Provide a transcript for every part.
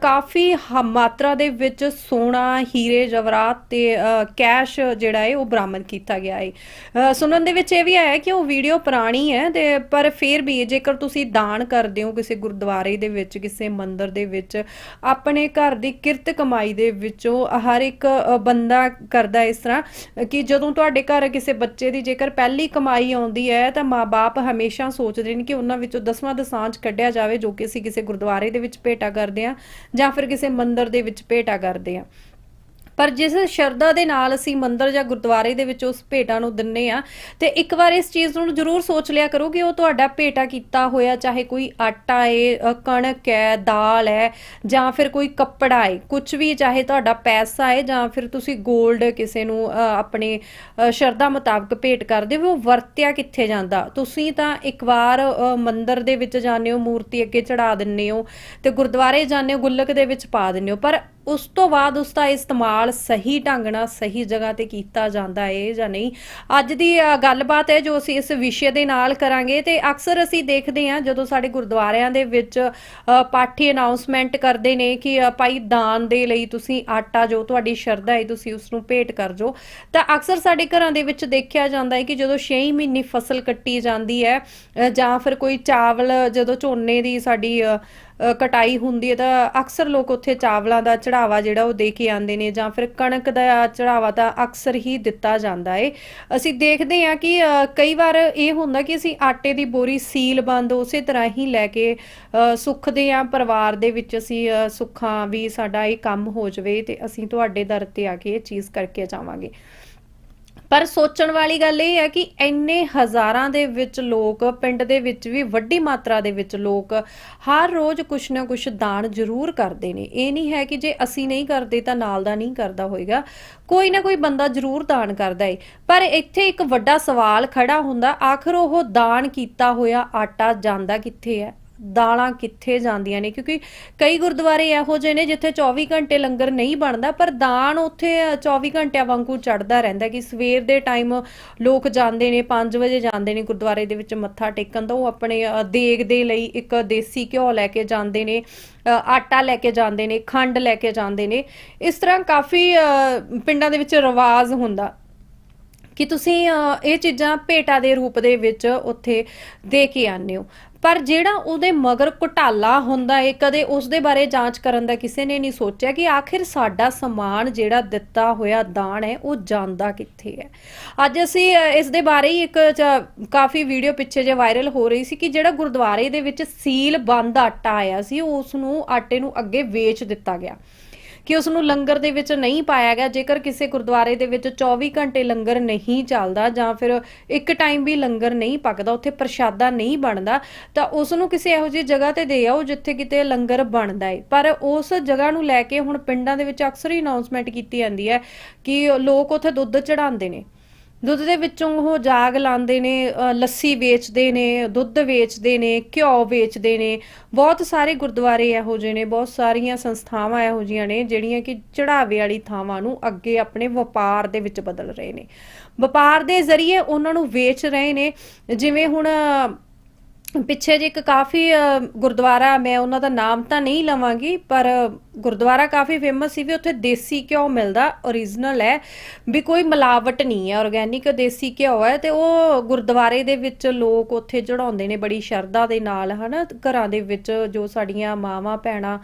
ਕਾਫੀ ਹ- ਮਾਤਰਾ ਦੇ ਵਿੱਚ ਸੋਨਾ, ਹੀਰੇ, ਜਵਰਾਤ ਤੇ ਕੈਸ਼ ਜਿਹੜਾ ਹੈ ਉਹ ਬਰਾਮਦ ਕੀਤਾ ਗਿਆ ਹੈ ਸੁਣਨ ਦੇ ਵਿੱਚ ਇਹ ਵੀ ਆਇਆ ਕਿ ਉਹ ਵੀਡੀਓ ਪੁਰਾਣੀ ਹੈ ਤੇ ਪਰ ਫਿਰ ਵੀ ਜੇਕਰ ਤੁਸੀਂ ਦਾਨ ਕਰਦੇ ਹੋ ਕਿਸੇ ਗੁਰਦੁਆਰੇ ਦੇ ਵਿੱਚ, ਕਿਸੇ ਮੰਦਿਰ ਦੇ ਵਿੱਚ, ਆਪਣੇ ਘਰ ਦੀ ਕਿਰਤ ਕਮਾਈ ਦੇ ਵਿੱਚੋਂ ਹਰ ਇੱਕ ਬੰਦਾ ਕਰਦਾ ਇਸ ਤਰ੍ਹਾਂ ਕਿ ਜਦੋਂ ਤੁਹਾਡੇ ਘਰ ਕਿਸੇ ਬੱਚੇ ਦੀ ਜੇਕਰ ਪਹਿਲੀ ਕਮਾਈ ਆਉਂਦੀ ਹੈ ਤਾਂ ਮਾਪੇ ਹਮੇਸ਼ਾ ਸੋਚਦੇ ਨੇ ਕਿ ਉਹਨਾਂ ਵਿੱਚੋਂ ਦਸਵਾਂ ਦਸਾਂਝ ਕੱਢਿਆ ਜਾਵੇ ਜੋ ਕਿ ਅਸੀਂ ਕਿਸੇ ਗੁਰਦੁਆਰੇ ਦੇ ਵਿੱਚ ਭੇਟਾ ਕਰਦੇ ਹਾਂ ਜਾਂ ਫਿਰ ਕਿਸੇ ਮੰਦਿਰ ਦੇ ਵਿੱਚ ਭੇਟਾ ਕਰਦੇ ਆ। ਪਰ ਜਿਸ ਸ਼ਰਧਾ ਦੇ ਨਾਲ ਅਸੀਂ ਮੰਦਿਰ ਜਾਂ ਗੁਰਦੁਆਰੇ ਦੇ ਵਿੱਚ ਉਸ ਭੇਟਾ ਨੂੰ ਦਿੰਨੇ ਆ ਤੇ ਇੱਕ ਵਾਰ ਇਸ ਚੀਜ਼ ਨੂੰ ਜ਼ਰੂਰ ਸੋਚ ਲਿਆ ਕਰੋ ਕਿ ਉਹ ਤੁਹਾਡਾ ਭੇਟਾ ਕੀਤਾ ਹੋਇਆ ਚਾਹੇ ਕੋਈ ਆਟਾ ਏ ਕਣਕ ਹੈ ਦਾਲ ਹੈ ਜਾਂ ਫਿਰ ਕੋਈ ਕੱਪੜਾ ਏ ਕੁਝ ਵੀ ਚਾਹੇ ਤੁਹਾਡਾ ਪੈਸਾ ਏ ਜਾਂ ਫਿਰ ਤੁਸੀਂ 골ਡ ਕਿਸੇ ਨੂੰ ਆਪਣੇ ਸ਼ਰਧਾ ਮੁਤਾਬਕ ਭੇਟ ਕਰਦੇ ਹੋ ਉਹ ਵਰਤਿਆ ਕਿੱਥੇ ਜਾਂਦਾ? ਤੁਸੀਂ ਤਾਂ ਇੱਕ ਵਾਰ ਅ, ਮੰਦਿਰ ਦੇ ਵਿੱਚ ਜਾਂਦੇ ਹੋ ਮੂਰਤੀ ਅੱਗੇ ਚੜਾ ਦਿੰਦੇ ਹੋ ਤੇ ਗੁਰਦੁਆਰੇ ਜਾਂਦੇ ਹੋ ਗੁੱਲਕ ਦੇ ਵਿੱਚ ਪਾ ਦਿੰਦੇ ਹੋ ਪਰ ਉਸ ਤੋਂ ਬਾਅਦ ਉਸ ਦਾ ਇਸਤੇਮਾਲ ਸਹੀ ਢੰਗ ਨਾਲ ਸਹੀ ਜਗ੍ਹਾ ਤੇ ਕੀਤਾ ਜਾਂਦਾ ਹੈ ਜਾਂ ਨਹੀਂ? ਅੱਜ ਦੀ ਗੱਲਬਾਤ ਹੈ ਜੋ ਅਸੀਂ ਇਸ ਵਿਸ਼ੇ ਦੇ ਨਾਲ ਕਰਾਂਗੇ ਤੇ ਅਕਸਰ ਅਸੀਂ ਦੇਖਦੇ ਹਾਂ ਜਦੋਂ ਸਾਡੇ ਗੁਰਦੁਆਰਿਆਂ ਦੇ ਵਿੱਚ ਪਾਠੀ ਅਨਾਉਂਸਮੈਂਟ ਕਰਦੇ ਨੇ ਕਿ ਭਾਈ ਦਾਨ ਦੇ ਲਈ ਤੁਸੀਂ ਆਟਾ ਜੋ ਤੁਹਾਡੀ ਸ਼ਰਧਾ ਹੈ ਤੁਸੀਂ ਉਸ ਨੂੰ ਭੇਟ ਕਰ ਜੋ। ਤਾਂ ਅਕਸਰ ਸਾਡੇ ਘਰਾਂ ਦੇ ਵਿੱਚ ਦੇਖਿਆ ਜਾਂਦਾ ਹੈ ਕਿ ਜਦੋਂ 6 ਮਹੀਨੇ ਫਸਲ ਕੱਟੀ ਜਾਂਦੀ ਹੈ ਜਾਂ ਫਿਰ ਕੋਈ ਚਾਵਲ ਜਦੋਂ ਝੋਨੇ ਦੀ ਸਾਡੀ ਕਟਾਈ ਹੁੰਦੀ ਹੈ ਤਾਂ ਅਕਸਰ ਲੋਕ ਉੱਥੇ ਚਾਵਲਾਂ ਦਾ ਚੜਾਵਾ ਜਿਹੜਾ ਉਹ ਦੇ ਕੇ ਆਉਂਦੇ ਨੇ ਜਾਂ ਫਿਰ ਕਣਕ ਦਾ ਚੜਾਵਾ ਤਾਂ ਅਕਸਰ ਹੀ ਦਿੱਤਾ ਜਾਂਦਾ ਏ। ਅਸੀਂ ਦੇਖਦੇ ਹਾਂ ਕਿ ਕਈ ਵਾਰ ਇਹ ਹੁੰਦਾ ਕਿ ਅਸੀਂ ਆਟੇ ਦੀ ਬੋਰੀ ਸੀਲ ਬੰਦ ਉਸੇ ਤਰ੍ਹਾਂ ਹੀ ਲੈ ਕੇ ਅ, ਸੁੱਖਦੇ ਹਾਂ ਪਰਿਵਾਰ ਦੇ ਵਿੱਚ ਅਸੀਂ ਸੁੱਖਾਂ ਵੀ ਸਾਡਾ ਇਹ ਕੰਮ ਹੋ ਜਾਵੇ ਤੇ ਅਸੀਂ ਤੁਹਾਡੇ ਦਰ ਤੇ ਆ ਕੇ ਇਹ ਚੀਜ਼ ਕਰਕੇ ਜਾਵਾਂਗੇ। ਪਰ ਸੋਚਣ ਵਾਲੀ ਗੱਲ ਇਹ ਹੈ ਕਿ ਇੰਨੇ ਹਜ਼ਾਰਾਂ ਦੇ ਵਿੱਚ ਲੋਕ, ਪਿੰਡ ਦੇ ਵਿੱਚ ਵੀ ਵੱਡੀ ਮਾਤਰਾ ਦੇ ਵਿੱਚ ਲੋਕ ਹਰ ਰੋਜ਼ ਕੁਛ ਨਾ ਕੁਛ ਦਾਨ ਜ਼ਰੂਰ ਕਰਦੇ ਨੇ। ਇਹ ਨਹੀਂ ਹੈ ਕਿ ਜੇ ਅਸੀਂ ਨਹੀਂ ਕਰਦੇ ਤਾਂ ਨਾਲ ਦਾ ਨਹੀਂ ਕਰਦਾ ਹੋਏਗਾ। ਕੋਈ ਨਾ ਕੋਈ ਬੰਦਾ ਜ਼ਰੂਰ ਦਾਨ ਕਰਦਾ ਏ। ਪਰ ਇੱਥੇ ਇੱਕ ਵੱਡਾ ਸਵਾਲ ਖੜਾ ਹੁੰਦਾ, ਆਖਰ ਉਹ ਦਾਨ ਕੀਤਾ ਹੋਇਆ ਆਟਾ ਜਾਂਦਾ ਕਿੱਥੇ ਹੈ? ਦਾਲਾਂ ਕਿੱਥੇ ਜਾਂਦੀਆਂ ਨੇ? ਕਿਉਂਕਿ ਕਈ ਗੁਰਦੁਆਰੇ ਇਹੋ ਜਿਹੇ ਨੇ ਜਿੱਥੇ 24 ਘੰਟੇ ਲੰਗਰ ਨਹੀਂ ਬਣਦਾ ਪਰ ਦਾਨ ਉੱਥੇ 24 ਘੰਟਿਆਂ ਵਾਂਗੂ ਚੜਦਾ ਰਹਿੰਦਾ ਕਿ ਸਵੇਰ ਦੇ ਟਾਈਮ ਲੋਕ ਜਾਂਦੇ ਨੇ 5 ਵਜੇ ਜਾਂਦੇ ਨੇ ਗੁਰਦੁਆਰੇ ਦੇ ਵਿੱਚ ਮੱਥਾ ਟੇਕਣ ਤਾਂ ਉਹ ਆਪਣੇ ਦੇਗ ਦੇ ਲਈ ਇੱਕ ਦੇਸੀ ਘਿਓ ਲੈ ਕੇ ਜਾਂਦੇ ਨੇ ਅ, ਆਟਾ ਲੈ ਕੇ ਜਾਂਦੇ ਨੇ ਖੰਡ ਲੈ ਕੇ ਜਾਂਦੇ ਨੇ। ਇਸ ਤਰ੍ਹਾਂ ਕਾਫੀ ਅ, ਪਿੰਡਾਂ ਦੇ ਵਿੱਚ ਰਿਵਾਜ ਹੁੰਦਾ। ਕਿ ਤੁਸੀਂ ਅ, ਇਹ ਚੀਜ਼ਾਂ ਭੇਟਾ ਦੇ ਰੂਪ ਦੇ ਵਿੱਚ ਉੱਥੇ ਦੇ ਕੇ ਆਉਂਦੇ ਹੋ? ਪਰ ਜਿਹੜਾ ਉਹਦੇ ਮਗਰ ਘੁਟਾਲਾ ਹੁੰਦਾ ਏ, ਕਦੇ ਉਸ ਦੇ ਬਾਰੇ ਜਾਂਚ ਕਰਨ ਦਾ ਕਿਸੇ ਨੇ ਨਹੀਂ ਸੋਚਿਆ ਕਿ ਆਖਿਰ ਸਾਡਾ ਸਮਾਨ ਜਿਹੜਾ ਦਿੱਤਾ ਹੋਇਆ ਦਾਨ ਹੈ, ਉਹ ਜਾਂਦਾ ਕਿੱਥੇ ਹੈ? ਅੱਜ ਅਸੀਂ ਇਸ ਦੇ ਬਾਰੇ ਹੀ ਇੱਕ ਚ- ਕਾਫੀ ਵੀਡੀਓ ਪਿੱਛੇ ਜੇ ਵਾਇਰਲ ਹੋ ਰਹੀ ਸੀ ਕਿ ਜਿਹੜਾ ਗੁਰਦੁਆਰੇ ਦੇ ਵਿੱਚ ਸੀਲ ਬੰਦ ਆਟਾ ਆਇਆ ਸੀ, ਉਸ ਨੂੰ ਆਟੇ ਨੂੰ ਅੱਗੇ ਵੇਚ ਦਿੱਤਾ ਗਿਆ। ਕਿ ਉਸ ਨੂੰ ਲੰਗਰ ਦੇ ਵਿੱਚ ਨਹੀਂ ਪਾਇਆ ਗਿਆ, ਜੇਕਰ ਕਿਸੇ ਗੁਰਦੁਆਰੇ ਦੇ ਵਿੱਚ 24 ਘੰਟੇ ਲੰਗਰ ਨਹੀਂ ਚੱਲਦਾ ਜਾਂ ਫਿਰ ਇੱਕ ਟਾਈਮ ਵੀ ਲੰਗਰ ਨਹੀਂ ਪੱਕਦਾ, ਉੱਥੇ ਪ੍ਰਸ਼ਾਦਾ ਨਹੀਂ ਬਣਦਾ, ਤਾਂ ਉਸ ਨੂੰ ਕਿਸੇ ਇਹੋ ਜਿਹੀ ਜਗ੍ਹਾ ਤੇ ਦੇ ਆਓ ਜਿੱਥੇ ਕਿਤੇ ਲੰਗਰ ਬਣਦਾ ਹੈ ਪਰ ਉਸ ਜਗ੍ਹਾ ਨੂੰ ਲੈ ਕੇ ਹੁਣ ਪਿੰਡਾਂ ਦੇ ਵਿੱਚ ਅਕਸਰ ਹੀ ਅਨਾਉਂਸਮੈਂਟ ਕੀਤੀ ਜਾਂਦੀ ਹੈ ਕਿ ਲੋਕ ਉੱਥੇ ਦੁੱਧ ਚੜਾਉਂਦੇ ਨੇ। ਦੁੱਧ ਦੇ ਵਿੱਚੋਂ ਉਹ ਜਾਗ ਲਾਉਂਦੇ ਨੇ ਲੱਸੀ ਵੇਚਦੇ ਨੇ, ਦੁੱਧ ਵੇਚਦੇ ਨੇ, ਘਿਓ ਵੇਚਦੇ ਨੇ। ਬਹੁਤ ਸਾਰੇ ਗੁਰਦੁਆਰੇ ਇਹੋ ਜਿਹੇ ਨੇ, ਬਹੁਤ ਸਾਰੀਆਂ ਸੰਸਥਾਵਾਂ ਇਹੋ ਜਿਹੀਆਂ ਨੇ, ਜਿਹੜੀਆਂ ਕਿ ਚੜਾਵੇ ਵਾਲੀ ਥਾਵਾਂ ਨੂੰ ਅੱਗੇ ਆਪਣੇ ਵਪਾਰ ਦੇ ਵਿੱਚ ਬਦਲ ਰਹੇ ਨੇ। ਵਪਾਰ ਦੇ ਜ਼ਰੀਏ ਉਹਨਾਂ ਨੂੰ ਵੇਚ ਰਹੇ ਨੇ, ਜਿਵੇਂ ਹੁਣ ਪਿੱਛੇ ਜੇ ਇੱਕ ਕਾਫੀ ਗੁਰਦੁਆਰਾ, ਮੈਂ ਉਹਨਾਂ ਦਾ ਨਾਮ ਤਾਂ ਨਹੀਂ ਲਵਾਂਗੀ, ਪਰ ਗੁਰਦੁਆਰਾ ਕਾਫੀ ਫੇਮਸ ਸੀ ਵੀ ਉੱਥੇ ਦੇਸੀ ਘਿਓ ਮਿਲਦਾ origignal ਹੈ, ਵੀ ਕੋਈ ਮਿਲਾਵਟ ਨਹੀਂ ਹੈ ਆਰਗੇਨਿਕ ਦੇਸੀ ਘਿਓ ਹੈ, ਤੇ ਉਹ ਗੁਰਦੁਆਰੇ ਦੇ ਵਿੱਚ ਲੋਕ ਉੱਥੇ ਚੜਾਉਂਦੇ ਨੇ, ਬੜੀ ਸ਼ਰਧਾ ਦੇ ਨਾਲ, ਹਨਾ, ਘਰਾਂ ਦੇ ਵਿੱਚ ਜੋ ਸਾਡੀਆਂ ਮਾਵਾਂ, ਭੈਣਾਂ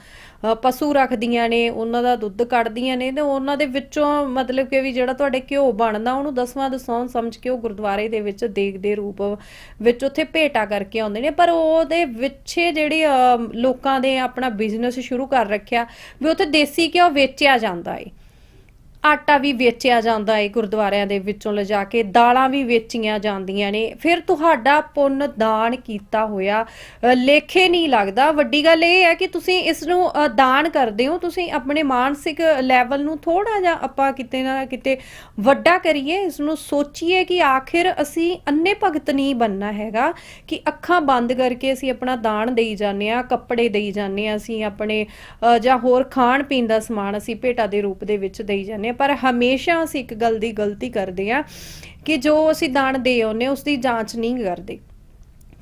ਪਸ਼ੂ ਰੱਖਦੀਆਂ ਨੇ, ਉਹਨਾਂ ਦਾ ਦੁੱਧ ਕੱਢਦੀਆਂ ਨੇ ਤੇ ਉਹਨਾਂ ਦੇ ਵਿੱਚੋਂ ਮਤਲਬ ਕਿ ਵੀ ਜਿਹੜਾ ਤੁਹਾਡੇ ਘਿਓ ਬਣਦਾ, ਉਹਨੂੰ ਦਸਵਾਂ ਦਸੌਂ ਸਮਝ ਕੇ ਉਹ ਗੁਰਦੁਆਰੇ ਦੇ ਵਿੱਚ ਦੇਗ ਦੇ ਰੂਪ ਵਿੱਚ ਉੱਥੇ ਭੇਟਾ ਕਰਕੇ ਆਉਂਦੇ ਨੇ। ਪਰ ਉਹਦੇ ਵਿੱਚੇ ਜਿਹੜੇ ਲੋਕਾਂ ਦੇ ਆਪਣਾ ਬਿਜ਼ਨਸ ਸ਼ੁਰੂ ਕਰ ਰੱਖਿਆ, ਵੀ ਉੱਥੇ ਦੇਸੀ ਘਿਓ ਵੇਚਿਆ ਜਾਂਦਾ ਏ। ਆਟਾ ਵੀ ਵੇਚਿਆ ਜਾਂਦਾ ਏ ਗੁਰਦੁਆਰਿਆਂ ਦੇ ਵਿੱਚੋਂ ਲਿਜਾ ਕੇ, ਦਾਲਾਂ ਵੀ ਵੇਚੀਆਂ ਜਾਂਦੀਆਂ ਨੇ। ਫਿਰ ਤੁਹਾਡਾ ਪੁੰਨ ਦਾਨ ਕੀਤਾ ਹੋਇਆ। ਲੇਖੇ ਨਹੀਂ ਲੱਗਦਾ। ਵੱਡੀ ਗੱਲ ਇਹ ਹੈ ਕਿ ਤੁਸੀਂ ਇਸ ਨੂੰ ਦਾਨ ਕਰਦੇ ਹੋ। ਤੁਸੀਂ ਆਪਣੇ ਮਾਨਸਿਕ ਲੈਵਲ ਨੂੰ ਥੋੜਾ ਜਿਹਾ ਆਪਾਂ ਕਿਤੇ ਨਾ ਕਿਤੇ ਵੱਡਾ ਕਰੀਏ। ਇਸ ਨੂੰ ਸੋਚੀਏ ਕਿ ਆਖਿਰ ਅਸੀਂ ਅੰਨੇ ਭਗਤ ਨਹੀਂ ਬੰਨਣਾ ਹੈਗਾ ਕਿ ਅੱਖਾਂ ਬੰਦ ਕਰਕੇ ਅਸੀਂ ਆਪਣਾ ਦਾਨ ਦੇਈ ਜਾਂਦੇ ਆ ਕੱਪੜੇ ਦੇਈ ਜਾਂਦੇ ਆ ਅਸੀਂ ਆਪਣੇ ਜਾਂ ਹੋਰ ਖਾਣ ਪੀਣ ਦਾ ਸਮਾਨ ਅਸੀਂ ਭੇਟਾ ਦੇ ਰੂਪ ਦੇ ਵਿੱਚ ਦੇਈ ਜਾਂਦੇ ਆ ਪਰ ਹਮੇਸ਼ਾ ਅਸੀਂ ਇੱਕ ਗੱਲ ਦੀ ਗਲਤੀ ਕਰਦੇ ਆ ਕਿ ਜੋ ਅਸੀਂ ਦਾਨ ਦੇ ਆਉਂਦੇ ਉਸ ਦੀ ਜਾਂਚ ਨਹੀਂ ਕਰਦੇ।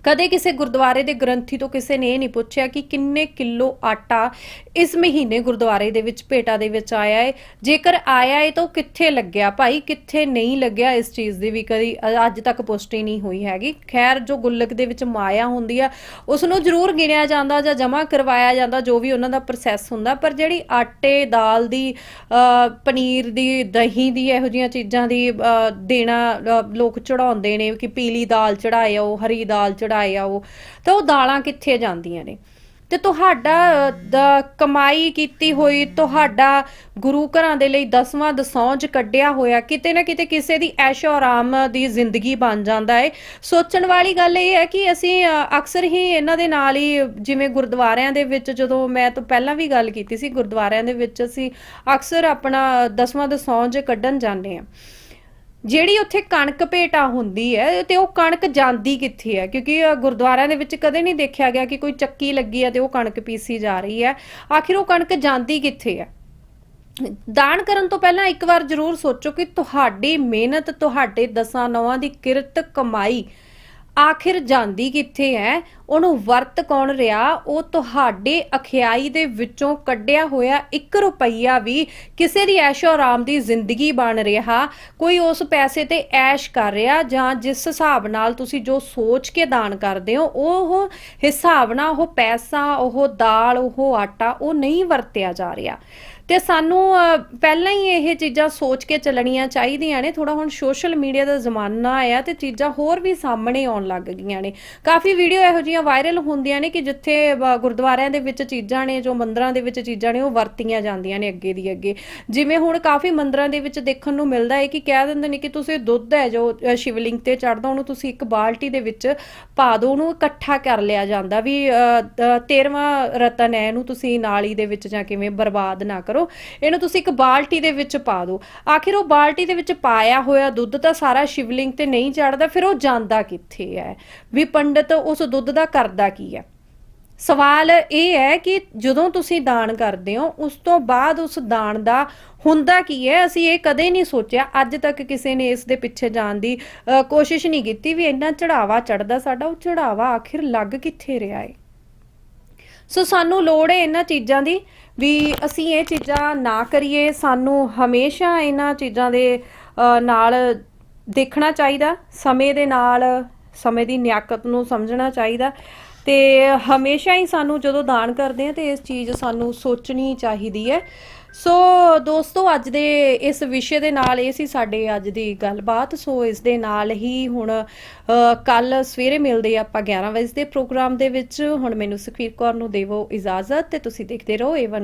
ਕਦੇ ਕਿਸੇ ਗੁਰਦੁਆਰੇ ਦੇ ਗ੍ਰੰਥੀ ਤੋਂ ਕਿਸੇ ਨੇ ਇਹ ਨਹੀਂ ਪੁੱਛਿਆ ਕਿ ਕਿੰਨੇ ਕਿਲੋ ਆਟਾ ਇਸ ਮਹੀਨੇ ਗੁਰਦੁਆਰੇ ਦੇ ਵਿੱਚ, ਭੇਟਾ ਦੇ ਵਿੱਚ ਆਇਆ ਹੈ ਜੇਕਰ ਆਇਆ ਹੈ ਤਾਂ ਉਹ ਕਿੱਥੇ ਲੱਗਿਆ? ਭਾਈ, ਕਿੱਥੇ ਨਹੀਂ ਲੱਗਿਆ ਇਸ ਚੀਜ਼ ਦੀ ਵੀ ਕਦੀ ਅੱਜ ਤੱਕ ਪੁਸ਼ਟੀ ਨਹੀਂ ਹੋਈ ਹੈਗੀ। ਖੈਰ, ਜੋ ਗੁੱਲਕ ਦੇ ਵਿੱਚ ਮਾਇਆ ਹੁੰਦੀ ਆ ਉਸ ਨੂੰ ਜ਼ਰੂਰ ਗਿਣਿਆ ਜਾਂਦਾ ਜਾਂ ਜਮ੍ਹਾਂ ਕਰਵਾਇਆ ਜਾਂਦਾ, ਜੋ ਵੀ ਉਹਨਾਂ ਦਾ ਪ੍ਰੋਸੈਸ ਹੁੰਦਾ। ਪਰ ਜਿਹੜੀ ਆਟੇ, ਦਾਲ ਦੀ ਪਨੀਰ ਦੀ, ਦਹੀਂ ਦੀ ਇਹੋ ਜਿਹੀਆਂ ਚੀਜ਼ਾਂ ਦੀ ਦੇਣਾ ਲੋਕ ਚੜਾਉਂਦੇ ਨੇ ਕਿ ਪੀਲੀ ਦਾਲ ਚੜਾਏ ਆਓ ਹਰੀ ਦਾਲ ਚੜਾਏ ਆਓ ਤਾਂ ਉਹ ਦਾਲਾਂ ਕਿੱਥੇ ਜਾਂਦੀਆਂ ਨੇ? ਤੇ ਤੁਹਾਡਾ ਅ, ਕਮਾਈ ਕੀਤੀ ਹੋਈ ਤੁਹਾਡਾ ਗੁਰੂ ਘਰਾਂ ਦੇ ਲਈ ਦਸਵਾਂ ਦਸੌਂਜ ਕੱਢਿਆ ਹੋਇਆ ਕਿਤੇ ਨਾ ਕਿਤੇ ਕਿਸੇ ਦੀ ਐਸ਼ੋ ਆਰਾਮ ਦੀ ਜ਼ਿੰਦਗੀ ਬਣ ਜਾਂਦਾ ਹੈ ਸੋਚਣ ਵਾਲੀ ਗੱਲ ਇਹ ਹੈ ਕਿ ਅਸੀਂ ਅਕਸਰ ਹੀ ਇਹਨਾਂ ਦੇ ਨਾਲ ਹੀ ਜਿਵੇਂ ਗੁਰਦੁਆਰਿਆਂ ਦੇ ਵਿੱਚ ਜਦੋਂ ਮੈਂ ਤੋਂ ਪਹਿਲਾਂ ਵੀ ਗੱਲ ਕੀਤੀ ਸੀ ਗੁਰਦੁਆਰਿਆਂ ਦੇ ਵਿੱਚ ਅਸੀਂ ਅਕਸਰ ਆਪਣਾ ਦਸਵਾਂ ਦਸੌਂਜ ਕੱਢਣ ਜਾਂਦੇ ਹਾਂ। ਜਿਹੜੀ ਉੱਥੇ ਕਣਕ ਭੇਟਾ ਹੁੰਦੀ ਹੈ ਤੇ ਉਹ ਕਣਕ ਜਾਂਦੀ ਕਿੱਥੇ ਹੈ? ਕਿਉਂਕਿ ਗੁਰਦੁਆਰਿਆਂ ਦੇ ਵਿੱਚ ਕਦੇ ਨਹੀਂ ਦੇਖਿਆ ਗਿਆ ਕਿ ਕੋਈ ਚੱਕੀ ਲੱਗੀ ਹੈ ਤੇ ਉਹ ਕਣਕ ਪੀਸੀ ਜਾ ਰਹੀ ਹੈ। ਆਖਿਰ ਉਹ ਕਣਕ ਜਾਂਦੀ ਕਿੱਥੇ ਹੈ? ਦਾਨ ਕਰਨ ਤੋਂ ਪਹਿਲਾਂ ਇੱਕ ਵਾਰ ਜ਼ਰੂਰ ਸੋਚੋ ਕਿ ਤੁਹਾਡੀ ਮਿਹਨਤ, ਤੁਹਾਡੇ ਦਸਾਂ ਨੌਆਂ ਦੀ ਕਿਰਤ ਕਮਾਈ ਆਖਿਰ ਜਾਂਦੀ ਕਿੱਥੇ ਹੈ? ਉਹਨੂੰ ਵਰਤ ਕੌਣ ਰਿਹਾ? ਉਹ ਤੁਹਾਡੇ ਅਖਿਆਈ ਦੇ ਵਿੱਚੋਂ ਕੱਢਿਆ ਹੋਇਆ 1 ਰੁਪਈਆ ਵੀ ਕਿਸੇ ਦੀ ਐਸ਼ੋ ਆਰਾਮ ਦੀ ਜ਼ਿੰਦਗੀ ਬਣ ਰਿਹਾ। ਕੋਈ ਉਸ ਪੈਸੇ ਤੇ ਐਸ਼ ਕਰ ਰਿਹਾ ਜਾਂ ਜਿਸ ਹਿਸਾਬ ਨਾਲ ਤੁਸੀਂ ਜੋ ਸੋਚ ਕੇ ਦਾਨ ਕਰਦੇ ਹੋ, ਉਹ ਹਿਸਾਬ ਨਾਲ ਉਹ ਪੈਸਾ, ਉਹ ਦਾਲ, ਉਹ ਆਟਾ, ਉਹ ਨਹੀਂ ਵਰਤਿਆ ਜਾ ਰਿਹਾ। ਤੇ ਸਾਨੂੰ ਪਹਿਲਾਂ ਹੀ ਇਹ ਚੀਜ਼ਾਂ ਸੋਚ ਕੇ ਚੱਲਣੀਆਂ ਚਾਹੀਦੀਆਂ ਨੇ। ਥੋੜਾ ਹੁਣ ਸੋਸ਼ਲ ਮੀਡੀਆ ਦਾ ਜ਼ਮਾਨਾ ਆਇਆ ਤੇ ਚੀਜ਼ਾਂ ਹੋਰ ਵੀ ਸਾਹਮਣੇ ਆਉਣ ਲੱਗ ਗਈਆਂ ਨੇ। ਕਾਫੀ ਵੀਡੀਓ ਇਹੋ ਜਿਹੀਆਂ ਵਾਇਰਲ ਹੁੰਦੀਆਂ ਨੇ ਕਿ ਜਿੱਥੇ ਗੁਰਦੁਆਰਿਆਂ ਦੇ ਵਿੱਚ ਚੀਜ਼ਾਂ ਨੇ, ਜੋ ਮੰਦਰਾਂ ਦੇ ਵਿੱਚ ਚੀਜ਼ਾਂ ਨੇ, ਉਹ ਵਰਤੀਆਂ ਜਾਂਦੀਆਂ ਨੇ ਅੱਗੇ ਦੀ ਅੱਗੇ। ਜਿਵੇਂ ਹੁਣ ਕਾਫੀ ਮੰਦਰਾਂ ਦੇ ਵਿੱਚ ਦੇਖਣ ਨੂੰ ਮਿਲਦਾ ਹੈ ਕਿ ਕਹਿ ਦਿੰਦੇ ਨੇ ਕਿ ਤੁਸੀਂ ਦੁੱਧ ਹੈ ਜੋ ਸ਼ਿਵਲਿੰਗ ਤੇ ਚੜਦਾ ਉਹਨੂੰ ਤੁਸੀਂ ਇੱਕ ਬਾਲਟੀ ਦੇ ਵਿੱਚ ਪਾ ਦਿਓ ਉਹਨੂੰ ਇਕੱਠਾ ਕਰ ਲਿਆ ਜਾਂਦਾ ਵੀ 13ਵਾਂ ਰਤਨ ਹੈ, ਇਹਨੂੰ ਤੁਸੀਂ ਨਾਲੀ ਦੇ ਵਿੱਚ ਜਾਂ ਕਿਵੇਂ ਬਰਬਾਦ ਨਾ ਕਰੋ। ਇਹਨੂੰ ਤੁਸੀਂ ਇੱਕ ਬਾਲਟੀ ਦੇ ਵਿੱਚ ਪਾ ਦਿਓ ਆਖਿਰ ਉਹ ਬਾਲਟੀ ਦੇ ਵਿੱਚ ਪਾਇਆ ਹੋਇਆ ਦੁੱਧ ਤਾਂ ਸਾਰਾ ਸ਼ਿਵਲਿੰਗ ਤੇ ਨਹੀਂ ਚੜਦਾ ਫਿਰ ਉਹ ਜਾਂਦਾ ਕਿੱਥੇ ਹੈ? ਵੀ ਪੰਡਤ ਉਸ ਦੁੱਧ ਦਾ ਕਰਦਾ ਕੀ ਹੈ? ਸਵਾਲ ਇਹ ਹੈ ਕਿ ਜਦੋਂ ਤੁਸੀਂ ਦਾਨ ਕਰਦੇ ਹੋ, ਉਸ ਤੋਂ ਬਾਅਦ ਉਸ ਦਾਨ ਦਾ ਹੁੰਦਾ ਕੀ ਹੈ? ਅਸੀਂ ਇਹ ਕਦੇ ਨਹੀਂ ਸੋਚਿਆ, ਅੱਜ ਤੱਕ ਕਿਸੇ ਨੇ ਇਸ ਦੇ ਪਿੱਛੇ ਜਾਣ ਦੀ ਕੋਸ਼ਿਸ਼ ਨਹੀਂ ਕੀਤੀ ਵੀ ਇੰਨਾ ਚੜਾਵਾ ਚੜਦਾ ਸਾਡਾ, ਉਹ ਚੜਾਵਾ ਆਖਿਰ ਲੱਗ ਕਿੱਥੇ ਰਿਹਾ ਹੈ ਸੋ ਸਾਨੂੰ ਲੋੜ ਹੈ ਇਹਨਾਂ ਚੀਜ਼ਾਂ ਦੀ, ਵੀ ਅਸੀਂ ਇਹ ਚੀਜ਼ਾਂ ਨਾ ਕਰੀਏ, ਸਾਨੂੰ ਹਮੇਸ਼ਾ ਇਹਨਾਂ ਚੀਜ਼ਾਂ ਦੇ ਨਾਲ ਦੇਖਣਾ ਚਾਹੀਦਾ, ਸਮੇਂ ਦੇ ਨਾਲ ਸਮੇਂ ਦੀ ਨਿਆਕਤ ਨੂੰ ਸਮਝਣਾ ਚਾਹੀਦਾ ਤੇ ਹਮੇਸ਼ਾ ਹੀ ਸਾਨੂੰ ਜਦੋਂ ਦਾਨ ਕਰਦੇ ਆ ਤੇ ਇਸ ਚੀਜ਼ ਸਾਨੂੰ ਸੋਚਣੀ ਚਾਹੀਦੀ ਹੈ। ਸੋ ਦੋਸਤੋ, ਅੱਜ ਦੇ ਇਸ ਵਿਸ਼ੇ ਦੇ ਨਾਲ ਇਹ ਸੀ ਸਾਡੇ ਅੱਜ ਦੀ ਗੱਲਬਾਤ। ਸੋ ਇਸ ਦੇ ਨਾਲ ਹੀ ਹੁਣ ਕੱਲ ਸਵੇਰੇ ਮਿਲਦੇ ਆਪਾਂ 11 ਵਜੇ ਦੇ ਪ੍ਰੋਗਰਾਮ ਦੇ ਵਿੱਚ। ਹੁਣ ਮੈਨੂੰ ਸੁਖਵੀਰ ਕੌਰ ਨੂੰ ਦੇਵੋ ਇਜਾਜ਼ਤ ਤੇ ਤੁਸੀਂ ਦੇਖਦੇ ਰਹੋ ਏਵਨ